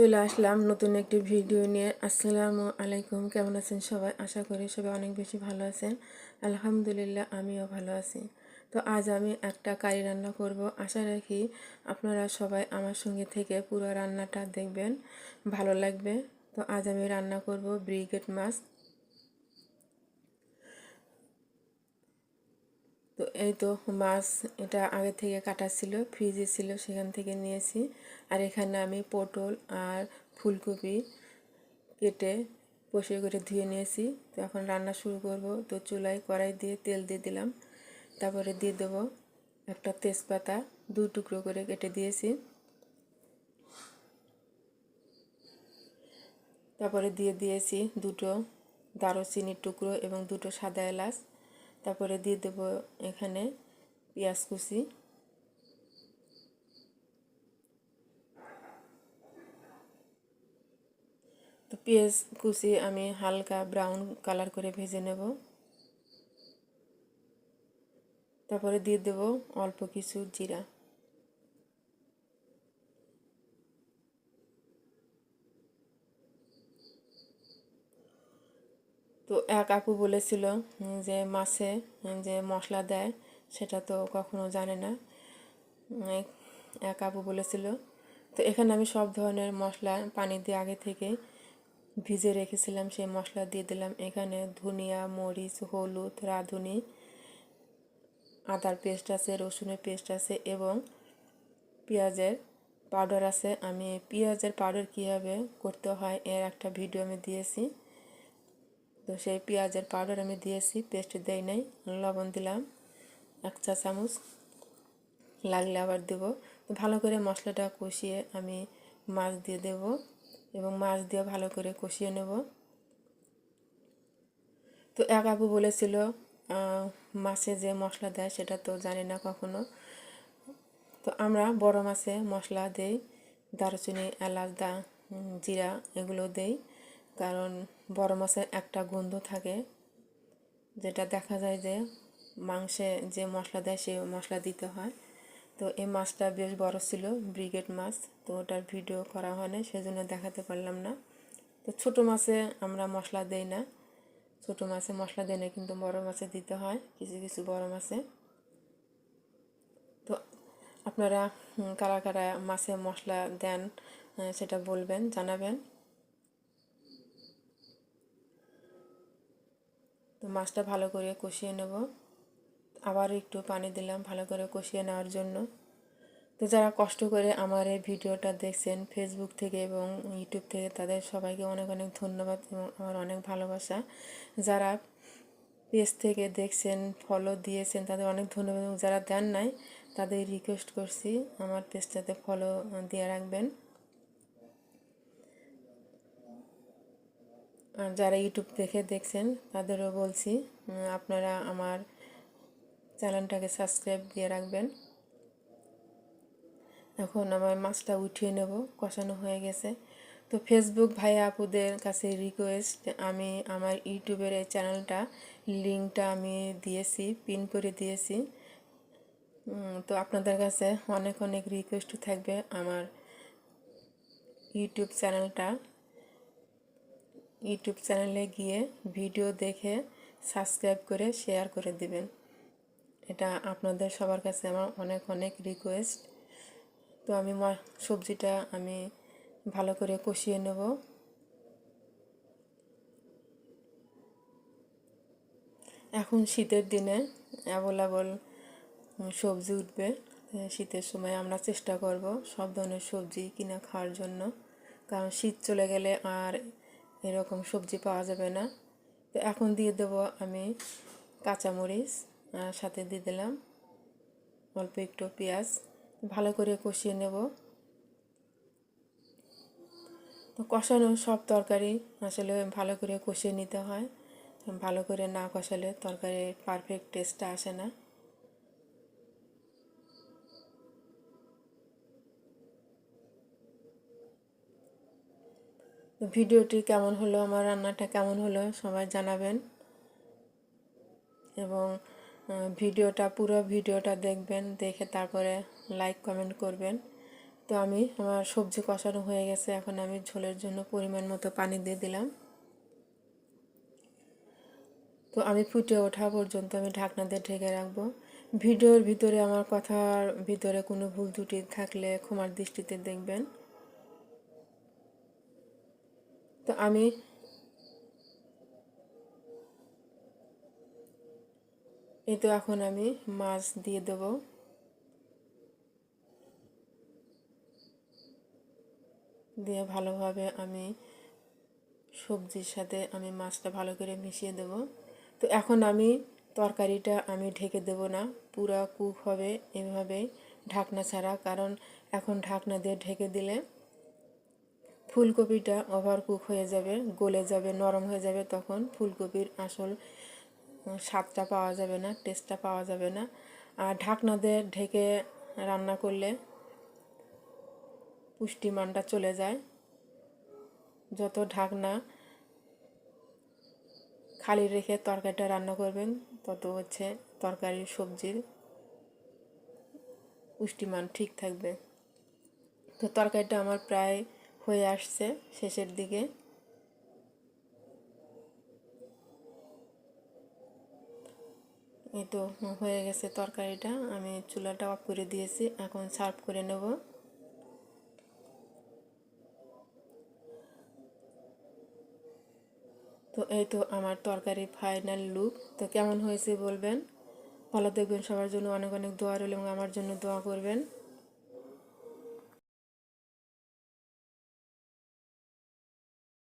চলে আসলাম নতুন একটি ভিডিও নিয়ে। আসসালামু আলাইকুম, কেমন আছেন সবাই? আশা করি সবাই অনেক বেশি ভালো আছেন। আলহামদুলিল্লাহ, আমিও ভালো আছি। তো আজ আমি একটা কারি রান্না করব। আশা রাখি আপনারা সবাই আমার সঙ্গে থেকে পুরো রান্নাটা দেখবেন, ভালো লাগবে। তো আজ আমি রান্না করব ব্রিগেড মাছ। তো এই তো মাছ এটা আগে থেকে কাটা ছিল ফ্রিজে ছিল, সেখান থেকে নিয়েছি। আর এখানে আমি পটল আর ফুলকপি কেটে পরিষ্কার করে ধুয়ে নিয়েছি। তো এখন রান্না শুরু করব। তো চুলায় কড়াই দিয়ে তেল দিয়ে দিলাম। তারপরে দিয়ে দেবো একটা তেজপাতা, দু টুকরো করে কেটে দিয়েছি। তারপরে দিয়ে দিয়েছি দুটো দারুচিনির টুকরো এবং দুটো সাদা এলাচ। তারপরে দিয়ে দেব এখানে পেঁয়াজ কুচি। তো পেঁয়াজ কুচি আমি হালকা ব্রাউন কালার করে ভেজে নেব। তারপরে দিয়ে দেব অল্প কিছু জিরা। তো এক আপু বলেছিল যে মাছে যে মশলা দেয়, সেটা তো কখনো জানে না। এক আপু বলেছিল, তো এখানে আমি সব ধরনের মশলা পানি দিয়ে আগে থেকে ভিজে রেখেছিলাম, সেই মশলা দিয়ে দিলাম। এখানে ধনিয়া, মরিচ, হলুদ, রাঁধুনি, আদার পেস্ট আছে, রসুনের পেস্ট আছে এবং পেঁয়াজের পাউডার আছে। আমি, পেঁয়াজের পাউডার কীভাবে করতে হয়? এর একটা ভিডিও আমি দিয়েছি। তো সেই পেঁয়াজের পাউডার আমি দিয়েছি পেস্ট দেই নাই, লবণ দিলাম, এক চা চামচ। লাগলে আবার দেবো। ভালো করে মশলাটা কষিয়ে আমি মাছ দিয়ে দেব এবং মাছ দিয়ে ভালো করে কষিয়ে নেব। তো এক আপু বলেছিল মাছে যে মশলা দেয় সেটা তো জানি না কখনো। তো আমরা বড় মাছে মশলা দেই, দারুচিনি, এলাচ, দা জিরা এগুলো দেই, কারণ বড় মাছের একটা গন্ধ থাকে, যেটা দেখা যায় যে মাংসে যে মশলা দেয় সে মশলা দিতে হয়। তো এই মাছটা বেশ বড় ছিল, ব্রিগেড মাছ, তো ওটার ভিডিও করা হয় না সেজন্য দেখাতে পারলাম না। তো ছোটো মাছে আমরা মশলা দেই না, ছোটো মাছে মশলা দেয় না, কিন্তু বড় মাছে দিতে হয়, কিছু কিছু বড় মাছে। তো আপনারা কারা কারা মাছে মশলা দেন সেটা বলবেন, জানাবেন। তো মাছটা ভালো করে কষিয়ে নেব। আবার একটু পানি দিলাম ভালো করে কষিয়ে নেওয়ার জন্য। তো যারা কষ্ট করে আমার এই ভিডিওটা দেখছেন ফেসবুক থেকে এবং ইউটিউব থেকে, তাদের সবাইকে অনেক অনেক ধন্যবাদ এবং আমার অনেক ভালোবাসা। যারা পেজ থেকে দেখছেন ফলো দিয়েছেন, তাদের অনেক ধন্যবাদ এবং যারা দেন নাই, তাদের রিকোয়েস্ট করছি আমার পেজটাতে ফলো দিয়ে রাখবেন। যারা ইউটিউব দেখে দেখছেন, তাদেরও বলছি আপনারা আমার চ্যানেলটাকে সাবস্ক্রাইব দিয়ে রাখবেন। এখন আমার মাছটা উঠিয়ে নেব, কষানো হয়ে গেছে। তো ফেসবুক ভাই আপুদের কাছে রিকোয়েস্ট আমি আমার ইউটিউবের এই চ্যানেলটা লিঙ্কটা আমি দিয়েছি পিন করে দিয়েছি। তো আপনাদের কাছে অনেক অনেক রিকোয়েস্ট থাকবে আমার ইউটিউব চ্যানেলটা। ইউটিউব চ্যানেলে গিয়ে ভিডিও দেখে সাবস্ক্রাইব করে শেয়ার করে দিবেন। এটা আপনাদের সবার কাছে আমার অনেক অনেক রিকোয়েস্ট তো আমি সবজিটা আমি ভালো করে কষিয়ে নেব। এখন শীতের দিনে অ্যাভেলেবল সবজি উঠবে। শীতের সময় আমরা চেষ্টা করব সব ধরনের সবজি কিনা খাওয়ার জন্য। কারণ শীত চলে গেলে আর এরকম সবজি পাওয়া যাবে না। তো এখন দিয়ে দেব আমি কাঁচামরিচ, আর সাথে দিয়ে দিলাম অল্প একটু পেঁয়াজ। ভালো করে কষিয়ে নেব। তো কষানো সব তরকারি আসলে ভালো করে কষিয়ে নিতে হয়। ভালো করে না কষালে তরকারির পারফেক্ট টেস্টটা আসে না। ভিডিওটি কেমন হলো, আমার রান্নাটা কেমন হলো সবাই জানাবেন। এবং ভিডিওটা, পুরো ভিডিওটা দেখবেন, দেখে তারপরে লাইক কমেন্ট করবেন। তো আমি আমার সবজি কষানো হয়ে গেছে, এখন আমি ঝোলের জন্য পরিমাণ মতো পানি দিয়ে দিলাম। তো আমি ফুটে ওঠা পর্যন্ত আমি ঢাকনা দিয়ে ঢেকে রাখব। ভিডিওর ভিতরে, আমার কথার ভিতরে কোনো ভুল ত্রুটি থাকলে ক্ষমার দৃষ্টিতে দেখবেন। তো আমি এই তো এখন আমি মাছ দিয়ে দেব। দিয়ে ভালোভাবে আমি সবজির সাথে আমি মাছটা ভালো করে মিশিয়ে দেব। তো এখন আমি তরকারিটা আমি ঢেকে দেব না, পুরা কুক হবে এভাবে ঢাকনা ছাড়া, কারণ এখন ঢাকনা দিয়ে ঢেকে দিলে ফুলকপিটা ওভার কুক হয়ে যাবে, গলে যাবে, নরম হয়ে যাবে, তখন ফুলকপির আসল স্বাদটা পাওয়া যাবে না টেস্টটা পাওয়া যাবে না। আর ঢাকনা দিয়ে ঢেকে রান্না করলে পুষ্টিমানটা চলে যায়। যত ঢাকনা খালি রেখে তরকারিটা রান্না করবেন, তত হচ্ছে তরকারির সবজির পুষ্টিমান ঠিক থাকবে। তো তরকারিটা আমার প্রায় হয়ে আসছে শেষের দিকে। এই তো হয়ে গেছে তরকারিটা। আমি চুলাটা অফ করে দিয়েছি, এখন সার্ভ করে নেব। তো এই তো আমার তরকারি ফাইনাল লুক। তো কেমন হয়েছে বলবেন? ভালো দেখবেন সবার জন্য অনেক অনেক দোয়া রইল এবং আমার জন্য দোয়া করবেন।